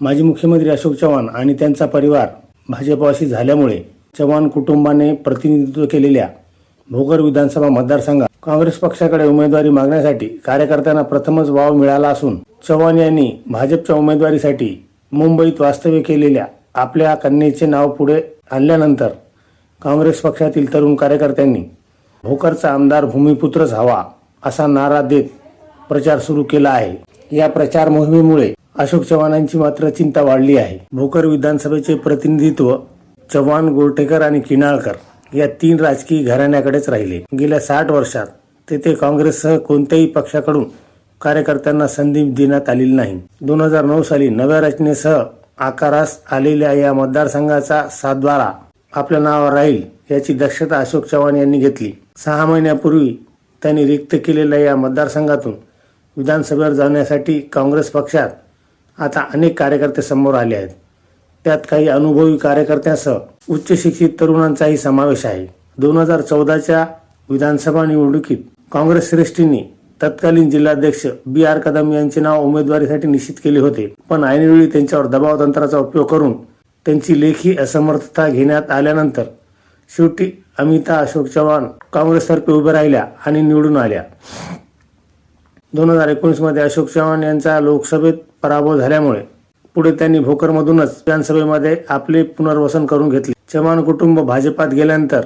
माजी मुख्यमंत्री अशोक चव्हाण आणि त्यांचा परिवार भाजपाशी झाल्यामुळे चव्हाण कुटुंबाने प्रतिनिधित्व केलेल्या भोकर विधानसभा मतदारसंघात काँग्रेस पक्षाकडे उमेदवारी मागण्यासाठी कार्यकर्त्यांना प्रथमच वाव मिळाला असून चव्हाण यांनी भाजपच्या उमेदवारीसाठी मुंबईत वास्तव्य केलेल्या आपल्या कन्येचे नाव पुढे आणल्यानंतर काँग्रेस पक्षातील तरुण कार्यकर्त्यांनी भोकरचा आमदार भूमिपुत्रच हवा असा नारा देत प्रचार सुरू केला आहे. या प्रचार मोहिमेमुळे अशोक चव्हाणांची मात्र चिंता वाढली आहे. भोकर विधानसभेचे प्रतिनिधित्व चव्हाण गोरटेकर आणि किनाळकर या तीन राजकीय घराण्याकडेच राहिले. गेल्या साठ वर्षात तेथे काँग्रेससह कोणत्याही पक्षाकडून कार्यकर्त्यांना संधी देण्यात आलेली नाही. दोन हजार नऊ साली नव्या रचनेसह आकारास आलेल्या या मतदारसंघाचा सातबारा आपल्या नावावर राहील याची दक्षता अशोक चव्हाण यांनी घेतली. सहा महिन्यापूर्वी त्यांनी रिक्त केलेल्या या मतदारसंघातून विधानसभेवर जाण्यासाठी काँग्रेस पक्षात आता अनेक कार्यकर्ते समोर आले आहेत. त्यात काही अनुभवी कार्यकर्त्यांसह उच्च शिक्षित तरुणांचाही समावेश आहे. दोन हजार चौदाच्या विधानसभा निवडणुकीत काँग्रेस श्रेष्ठींनी तत्कालीन जिल्हाध्यक्ष बी आर कदम यांचे नाव उमेदवारीसाठी निश्चित केले होते. पण ऐनवेळी त्यांच्यावर दबाव तंत्राचा उपयोग करून त्यांची लेखी असमर्थता घेण्यात आल्यानंतर शेवटी अमिता अशोक चव्हाण काँग्रेसतर्फे उभ्या राहिल्या आणि निवडून आल्या. दोन हजार एकोणीसमध्ये अशोक चव्हाण यांचा लोकसभेत पराभव झाल्यामुळे पुढे त्यांनी भोकरमधूनच विधानसभेमध्ये आपले पुनर्वसन करून घेतले. चव्हाण कुटुंब भाजपात गेल्यानंतर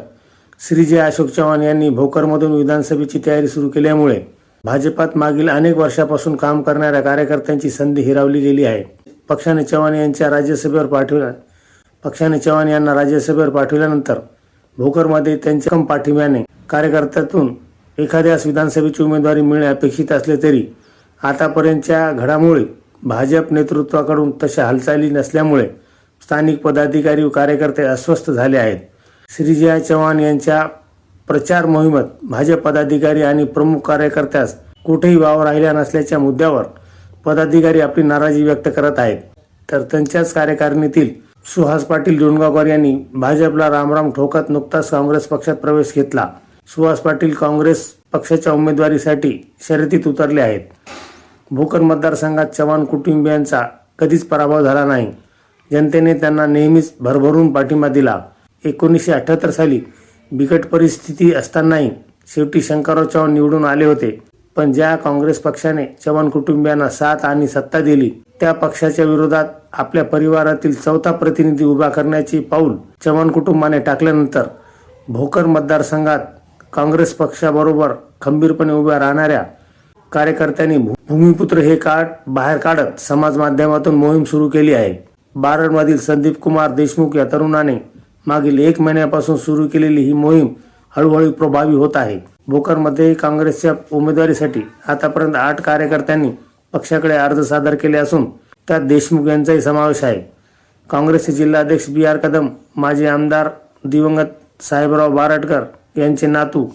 श्रीजय अशोक चव्हाण यांनी भोकरमधून विधानसभेची तयारी सुरू केल्यामुळे भाजपात मागील अनेक वर्षापासून काम करणाऱ्या कार्यकर्त्यांची संधी हिरावली गेली आहे. पक्षाने चव्हाण यांच्या राज्यसभेवर पाठविल्या पक्षाने चव्हाण यांना राज्यसभेवर पाठविल्यानंतर भोकरमध्ये त्यांच्या कम पाठिंब्याने कार्यकर्त्यातून एखाद्यास विधानसभेची उमेदवारी मिळणे अपेक्षित असले तरी आतापर्यंतच्या घडामोडी भाजप नेतृत्वाकडून तशा हालचाली नसल्यामुळे स्थानिक पदाधिकारी व कार्यकर्ते अस्वस्थ झाले आहेत. श्रीजया चव्हाण यांच्या प्रचार मोहिमेत भाजप पदाधिकारी आणि प्रमुख कार्यकर्त्यास कुठेही वाव राहिल्या नसल्याच्या मुद्द्यावर पदाधिकारी आपली नाराजी व्यक्त करत आहेत. तर त्यांच्याच कार्यकारिणीतील सुहास पाटील डोणगावकर यांनी भाजपला रामराम ठोकत नुकताच काँग्रेस पक्षात प्रवेश घेतला. सुहास पाटील काँग्रेस पक्षाच्या उमेदवारीसाठी शर्यतीत उतरले आहेत. भोकर मतदारसंघात चव्हाण कुटुंबियांचा कधीच पराभव झाला नाही. जनतेने त्यांना नेहमीच भरभरून पाठिंबा दिला. एकोणीसशे अठ्ठ्याहत्तर साली बिकट परिस्थिती असतानाही शेवटी शंकरराव चव्हाण निवडून आले होते. पण ज्या काँग्रेस पक्षाने चव्हाण कुटुंबियांना साथ आणि सत्ता दिली त्या पक्षाच्या विरोधात आपल्या परिवारातील चौथा प्रतिनिधी उभा करण्याचे पाऊल चव्हाण कुटुंबाने टाकल्यानंतर भोकर मतदारसंघात काँग्रेस पक्षाबरोबर खंबीरपणे उभ्या राहणाऱ्या कार्यकर्त्यांनी भू- भूमिपुत्र हे कार्ड बाहेर काढत समाज माध्यमातून मोहीम सुरू केली आहे. बारडमधील संदीप कुमार देशमुख या तरुणाने मागील एक महिन्यापासून सुरू केलेली ही मोहीम हळूहळू प्रभावी होत आहे. भोकरमध्ये काँग्रेसच्या उमेदवारीसाठी आतापर्यंत आठ कार्यकर्त्यांनी पक्षाकडे अर्ज सादर केले असून त्यात देशमुख यांचाही समावेश आहे. काँग्रेसचे जिल्हाध्यक्ष बी आर कदम माजी आमदार दिवंगत साहेबराव बारटकर यांचे नातू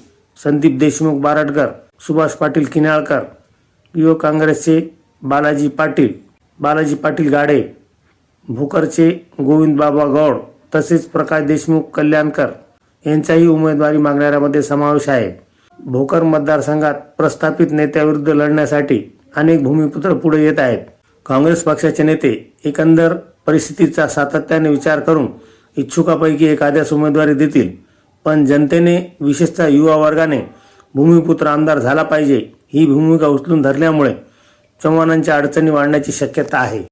संदीप देशमुख बारटकर सुभाष पाटील किनाळकर युवक काँग्रेसचे बालाजी पाटील बालाजी पाटील गाडे भोकरचे गोविंद बाबा गौड तसेच प्रकाश देशमुख कल्याणकर यांचाही उमेदवारी मागणाऱ्यामध्ये समावेश आहे. भोकर मतदारसंघात प्रस्थापित नेत्याविरुद्ध लढण्यासाठी अनेक भूमिपुत्र पुढे येत आहेत. काँग्रेस पक्षाचे नेते एकंदर परिस्थितीचा सातत्याने विचार करून इच्छुकापैकी एखाद्यास उमेदवारी देतील पण जनतेने विशेषतः युवा वर्गाने भूमिपुत्र आमदार झाला पाहिजे ही भूमिका उचलून धरल्यामुळे चव्हाणांच्या अडचणी वाढण्याची शक्यता आहे.